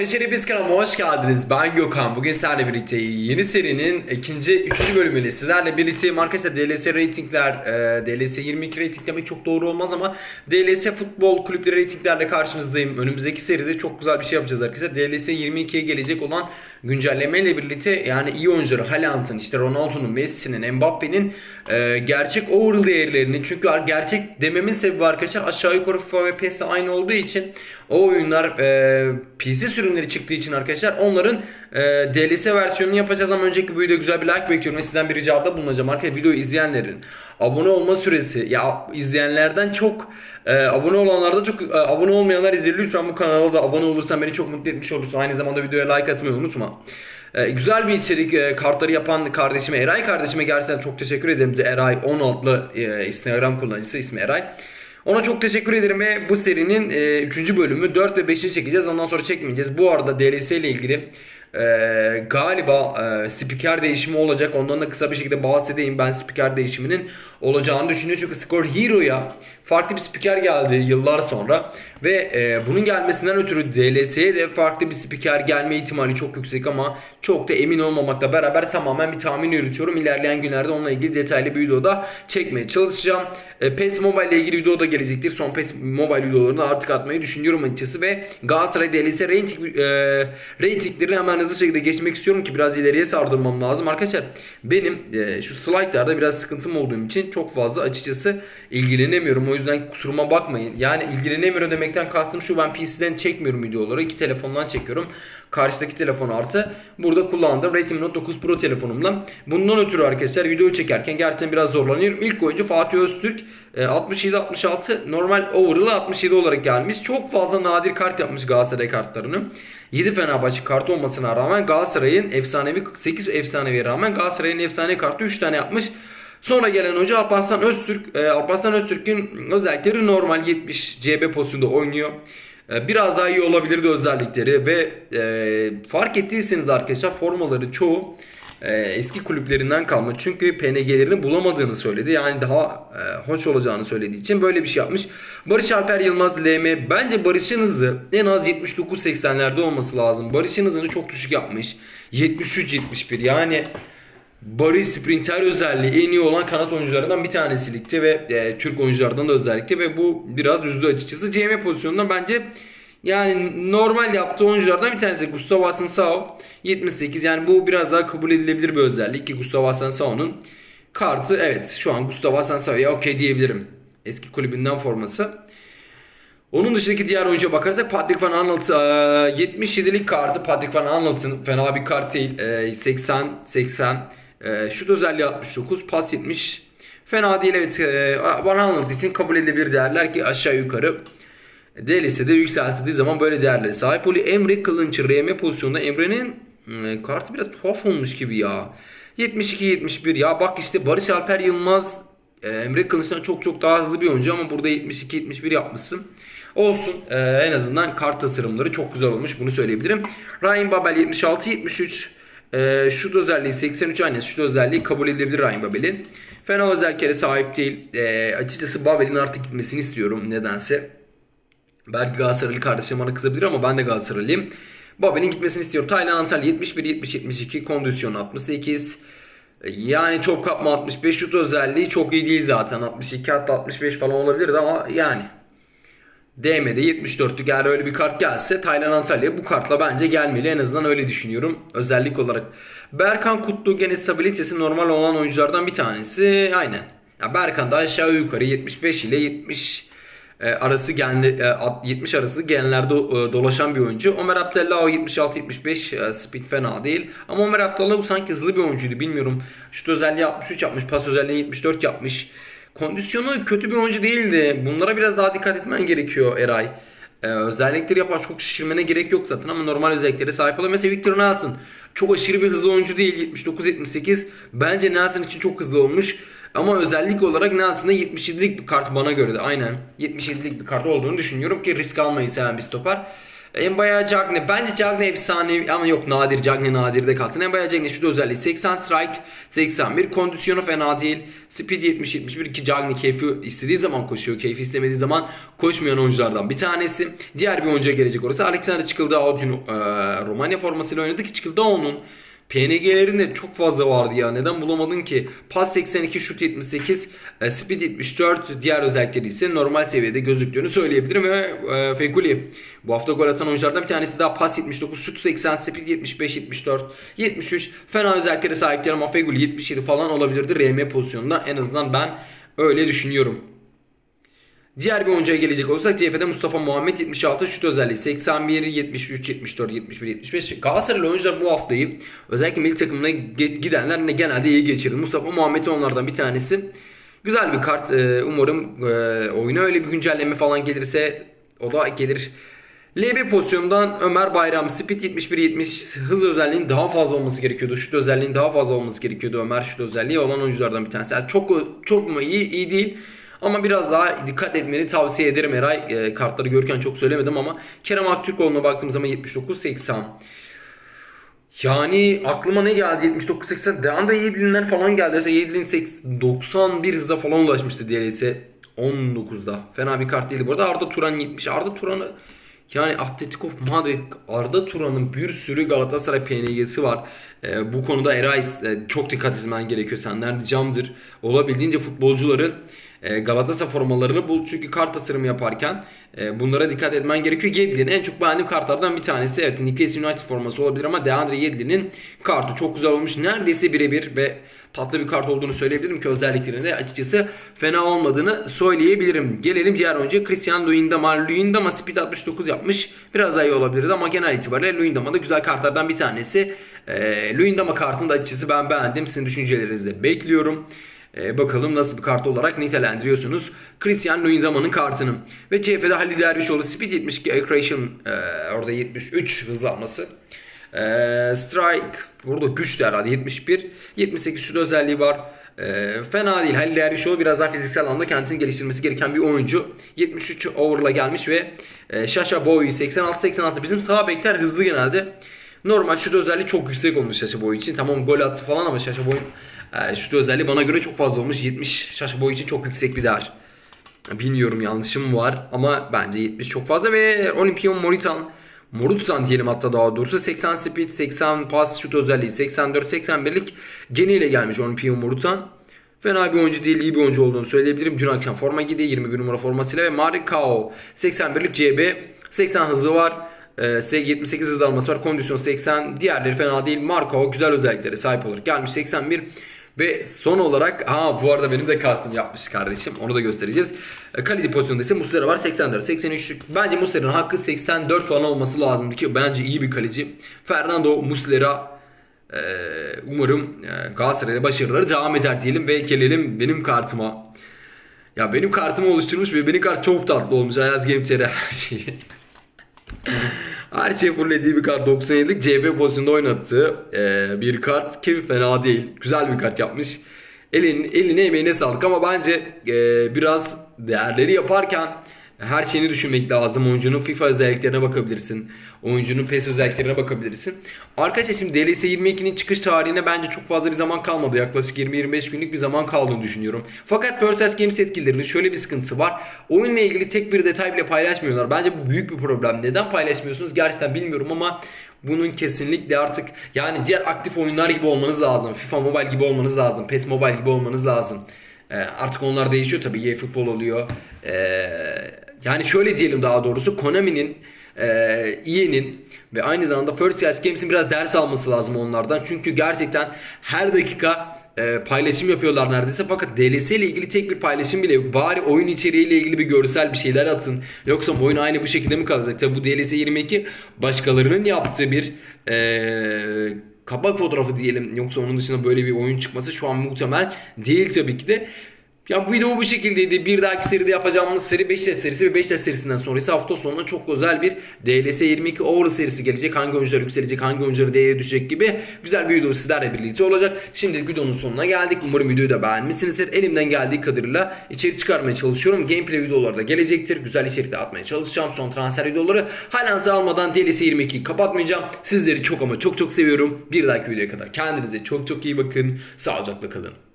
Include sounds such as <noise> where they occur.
Arkadaşlar hepiniz kanalıma hoş geldiniz. Ben Gökhan. Bugün sizlerle birlikte yeni serinin ikinci, üçüncü bölümüyle sizlerle birlikteyim. Arkadaşlar DLS ratingler, e, DLS 22 rating demek çok doğru olmaz ama DLS futbol kulüpleri ratinglerle karşınızdayım. Önümüzdeki seride çok güzel bir şey yapacağız arkadaşlar. DLS 22'ye gelecek olan güncellemeyle birlikte yani iyi oyuncuları Haaland'ın, işte Ronaldo'nun, Messi'nin, Mbappe'nin e, gerçek overall değerlerini çünkü gerçek dememin sebebi arkadaşlar aşağı yukarı FIFA ve PES'le aynı olduğu için o oyunlar e, PC sürümleri çıktığı için arkadaşlar onların e, DLS versiyonunu yapacağız ama önceki bu videoya güzel bir like bekliyorum ve sizden bir ricada bulunacağım. Arkadaşlar videoyu izleyenlerin abone olma süresi ya izleyenlerden çok e, abone olanlarda çok e, abone olmayanlar izliyor. Lütfen bu kanala da abone olursan beni çok mutlu etmiş olursun. Aynı zamanda videoya like atmayı unutma. E, güzel bir içerik e, kartları yapan kardeşime Eray kardeşime gerçekten çok teşekkür ederim. Eray 10 adlı e, Instagram kullanıcısı ismi Eray. Ona çok teşekkür ederim ve bu serinin 3. bölümü 4 ve 5'ini çekeceğiz. Ondan sonra çekmeyeceğiz. Bu arada DLC ile ilgili e, galiba e, spiker değişimi olacak. Ondan da kısa bir şekilde bahsedeyim. Ben spiker değişiminin olacağını düşünüyorum. Çünkü Score Hero'ya farklı bir spiker geldi yıllar sonra. Ve e, bunun gelmesinden ötürü DLS'ye de farklı bir spiker gelme ihtimali çok yüksek ama çok da emin olmamakla beraber tamamen bir tahmin yürütüyorum. İlerleyen günlerde onunla ilgili detaylı bir videoda çekmeye çalışacağım. E, PES Mobile ile ilgili video da gelecektir. Son PES Mobile videolarını artık atmayı düşünüyorum açıkçası ve Galatasaray DLS rating, e, ratingleri hemen hızlı şekilde geçmek istiyorum ki biraz ileriye sardırmam lazım. Arkadaşlar benim e, şu slaytlarda biraz sıkıntım olduğum için çok fazla açıkçası ilgilenemiyorum. O yüzden kusuruma bakmayın. Yani ilgilenemiyorum demekten kastım şu ben PC'den çekmiyorum videoları. iki telefondan çekiyorum. Karşıdaki telefon artı burada kullandığım Redmi Note 9 Pro telefonumla. Bundan ötürü arkadaşlar video çekerken gerçekten biraz zorlanıyorum. İlk oyuncu Fatih Öztürk 67-66 normal overall'a 67 olarak gelmiş. Çok fazla nadir kart yapmış Galatasaray kartlarını. 7 Fenerbahçe kartı olmasına rağmen Galatasaray'ın efsanevi 8 efsaneviye rağmen Galatasaray'ın efsane kartı 3 tane yapmış. Sonra gelen hoca Alparslan Öztürk. E, Alparslan Öztürk'ün özellikleri normal 70 CB pozisyonda oynuyor. E, biraz daha iyi olabilirdi özellikleri ve e, fark ettiyseniz arkadaşlar formaları çoğu e, eski kulüplerinden kalma. Çünkü PNG'lerini bulamadığını söyledi. Yani daha e, hoş olacağını söylediği için böyle bir şey yapmış. Barış Alper Yılmaz LM bence Barış'ın hızı en az 79-80'lerde olması lazım. Barış'ın hızını çok düşük yapmış. 73-71 yani Barış sprinter özelliği en iyi olan kanat oyuncularından bir tanesi ligde ve e, Türk oyunculardan da özellikle ve bu biraz üzdü açıkçası. CM pozisyonundan bence yani normal yaptığı oyunculardan bir tanesi Gustavo Asensao 78 yani bu biraz daha kabul edilebilir bir özellik ki Gustavo Asensao'nun kartı evet şu an Gustavo Asensao'ya okey diyebilirim. Eski kulübünden forması. Onun dışındaki diğer oyuncuya bakarsak Patrick Van Aanholt 77'lik kartı Patrick Van Aanholt'ın fena bir kart değil. 80 80 şut özelliği 69 pas 70 fena değil evet Van Aanholt için kabul edilebilir değerler ki aşağı yukarı DLS'de yükseltildiği zaman böyle değerlere sahip oluyor. Emre Kılınç RM pozisyonunda Emre'nin e, kartı biraz tuhaf olmuş gibi ya. 72-71 ya bak işte Barış Alper Yılmaz e, Emre Kılınç'tan çok çok daha hızlı bir oyuncu ama burada 72-71 yapmışsın. Olsun e, en azından kart tasarımları çok güzel olmuş bunu söyleyebilirim. Ryan Babel 76-73 e, şut özelliği 83 aynı şut özelliği kabul edilebilir Ryan Babel'in. Fena özelliklere sahip değil. E, açıkçası Babel'in artık gitmesini istiyorum nedense. Belki Galatasaraylı kardeşim bana kızabilir ama ben de Galatasaraylıyım. Babel'in gitmesini istiyorum. Taylan Antalya 71 70 72 kondisyon 68. Yani çok kapma 65 şut özelliği çok iyi değil zaten. 62 hatta 65 falan olabilirdi ama yani DM'de 74'lük eğer öyle bir kart gelse Taylan Antalya bu kartla bence gelmeli. En azından öyle düşünüyorum özellik olarak. Berkan Kutlu gene stabilitesi normal olan oyunculardan bir tanesi. Aynen. Ya Berkan da aşağı yukarı 75 ile 70 e, arası genli, e, 70 arası genlerde e, dolaşan bir oyuncu. Ömer Abdallah 76-75 e, speed fena değil. Ama Ömer Abdallah bu sanki hızlı bir oyuncuydu bilmiyorum. Şut özelliği 63 yapmış, pas özelliği 74 yapmış. Kondisyonu kötü bir oyuncu değildi. Bunlara biraz daha dikkat etmen gerekiyor Eray. Ee, özellikleri yapan çok şişirmene gerek yok zaten ama normal özelliklere sahip oluyor. Mesela Victor Nelson çok aşırı bir hızlı oyuncu değil. 79-78 bence Nelson için çok hızlı olmuş. Ama özellik olarak Nelson'da 77'lik bir kart bana göre de aynen 77'lik bir kart olduğunu düşünüyorum ki risk almayı seven bir stoper. Embaya Cagney. Bence Cagney efsane ama yok nadir. Cagney nadirde kalsın. Embaya Cagney şu da özelliği. 80 strike, 81. Kondisyonu fena değil. Speed 70, 71 ki Cagney keyfi istediği zaman koşuyor. Keyfi istemediği zaman koşmayan oyunculardan bir tanesi. Diğer bir oyuncuya gelecek orası. Alexander Çıkıldağ dün e, Romanya formasıyla oynadı ki Çıkıldağ'ın PNG'lerinde çok fazla vardı ya. Neden bulamadın ki? Pas 82, şut 78, e, speed 74. Diğer özellikleri ise normal seviyede gözüktüğünü söyleyebilirim. Ve e, Feguli bu hafta gol atan oyunculardan bir tanesi daha pas 79, şut 80, speed 75, 74, 73. Fena özelliklere sahipler ama Feguli 77 falan olabilirdi RM pozisyonunda. En azından ben öyle düşünüyorum. Diğer bir oyuncuya gelecek olursak CF'de Mustafa Muhammed 76 şut özelliği 81, 73, 74, 71, 75. Galatasaraylı oyuncular bu haftayı özellikle milli takımına gidenler ne genelde iyi geçirdi. Mustafa Muhammed onlardan bir tanesi. Güzel bir kart. Ee, Umarım e, oyuna öyle bir güncelleme falan gelirse o da gelir. LB pozisyonundan Ömer Bayram Speed 71-70 hız özelliğinin daha fazla olması gerekiyordu. Şut özelliğinin daha fazla olması gerekiyordu. Ömer şut özelliği olan oyunculardan bir tanesi. Yani çok çok mu iyi? iyi değil. Ama biraz daha dikkat etmeni tavsiye ederim Eray. E, kartları görürken çok söylemedim ama Kerem Aktürkoğlu'na baktığım zaman 79-80. Yani aklıma ne geldi 79-80 Deandre Yedlin'den falan geldiyse Yedlin 91 hızda falan ulaşmıştı diğerisi 19'da. Fena bir kart değildi. Bu arada Arda Turan 70. Arda Turan'ı yani Atletico Madrid Arda Turan'ın bir sürü Galatasaray PNG'si var. Ee, bu konuda Eray e, çok dikkat etmen gerekiyor. Senden ricamdır. Olabildiğince futbolcuların e, Galatasaray formalarını bul. Çünkü kart tasarımı yaparken e, bunlara dikkat etmen gerekiyor. Yedlin'in en çok beğendiğim kartlardan bir tanesi. Evet Newcastle United forması olabilir ama Deandre Yedlin'in kartı çok güzel olmuş. Neredeyse birebir ve tatlı bir kart olduğunu söyleyebilirim ki özelliklerinde açıkçası fena olmadığını söyleyebilirim. Gelelim diğer oyuncu Christian Luyendama. Luyendama speed 69 yapmış. Biraz daha iyi olabilirdi ama genel itibariyle Luyendama da güzel kartlardan bir tanesi. E, Luyendama kartını da açıkçası ben beğendim. Sizin düşüncelerinizi de bekliyorum. E, bakalım nasıl bir kart olarak nitelendiriyorsunuz Christian Luyendama'nın kartını. Ve CF'de Halil Dervişoğlu Speed 72 Accretion e, orada 73 hızlanması. E, strike burada güç de herhalde 71. 78 şut özelliği var. E, fena değil. Halil Dervişoğlu biraz daha fiziksel anlamda kendisini geliştirmesi gereken bir oyuncu. 73 over'la gelmiş ve e, Şaşa boyu 86-86. Bizim sağ bekler hızlı genelde. Normal şut özelliği çok yüksek olmuş Şaşa boyu için. Tamam gol attı falan ama Şaşa boyun e, şut özelliği bana göre çok fazla olmuş. 70 Şaşa boyu için çok yüksek bir değer. Bilmiyorum yanlışım var ama bence 70 çok fazla ve Olympion Moritan Morutsan diyelim hatta daha doğrusu 80 speed, 80 pas şut özelliği, 84-81'lik geniyle gelmiş Olympion Morutan. Fena bir oyuncu değil, iyi bir oyuncu olduğunu söyleyebilirim. Dün akşam forma giydi 21 numara formasıyla ve Marikao 81'lik CB, 80 hızı var. e, 78 hızlı alması var. Kondisyon 80. Diğerleri fena değil. Marco güzel özelliklere sahip olarak gelmiş 81. Ve son olarak ha bu arada benim de kartım yapmış kardeşim. Onu da göstereceğiz. E, Kaleci pozisyonunda ise Muslera var 84. 83. Bence Muslera'nın hakkı 84 falan olması lazımdı ki bence iyi bir kaleci. Fernando Muslera e, umarım e, Galatasaray'da başarıları devam eder diyelim ve gelelim benim kartıma. Ya benim kartımı oluşturmuş ve benim kart çok tatlı olmuş. Ayaz Game her şeyi. <laughs> Her şey fullediği bir kart 97'lik CF pozisyonunda oynattığı e, bir kart ki fena değil. Güzel bir kart yapmış. Elin, eline emeğine sağlık ama bence e, biraz değerleri yaparken her şeyini düşünmek lazım. Oyuncunun FIFA özelliklerine bakabilirsin. Oyuncunun PES özelliklerine bakabilirsin. Arkadaşlar şimdi DLS 22'nin çıkış tarihine bence çok fazla bir zaman kalmadı. Yaklaşık 20-25 günlük bir zaman kaldığını düşünüyorum. Fakat Virtus Games yetkililerinin şöyle bir sıkıntısı var. Oyunla ilgili tek bir detay bile paylaşmıyorlar. Bence bu büyük bir problem. Neden paylaşmıyorsunuz gerçekten bilmiyorum ama bunun kesinlikle artık yani diğer aktif oyunlar gibi olmanız lazım. FIFA Mobile gibi olmanız lazım. PES Mobile gibi olmanız lazım. Ee, artık onlar değişiyor tabii. EA Futbol oluyor. Ee, yani şöyle diyelim daha doğrusu Konami'nin e, ve aynı zamanda First Class Games'in biraz ders alması lazım onlardan. Çünkü gerçekten her dakika e, paylaşım yapıyorlar neredeyse fakat DLC ile ilgili tek bir paylaşım bile yok. Bari oyun içeriğiyle ilgili bir görsel bir şeyler atın. Yoksa oyun aynı bu şekilde mi kalacak? Tabi bu DLC 22 başkalarının yaptığı bir e, kapak fotoğrafı diyelim. Yoksa onun dışında böyle bir oyun çıkması şu an muhtemel değil tabii ki de. Ya bu video bu şekildeydi. Bir dahaki seride yapacağımız seri Beşiktaş serisi ve Beşiktaş serisinden sonra ise hafta sonuna çok özel bir DLS 22 Over serisi gelecek. Hangi oyuncular yükselecek, hangi oyuncular D'ye düşecek gibi güzel bir video sizlerle birlikte olacak. Şimdi videonun sonuna geldik. Umarım videoyu da beğenmişsinizdir. Elimden geldiği kadarıyla içerik çıkarmaya çalışıyorum. Gameplay videoları da gelecektir. Güzel içerik de atmaya çalışacağım. Son transfer videoları. Haaland'ı almadan DLS 22'yi kapatmayacağım. Sizleri çok ama çok çok seviyorum. Bir dahaki videoya kadar kendinize çok çok iyi bakın. Sağlıcakla kalın.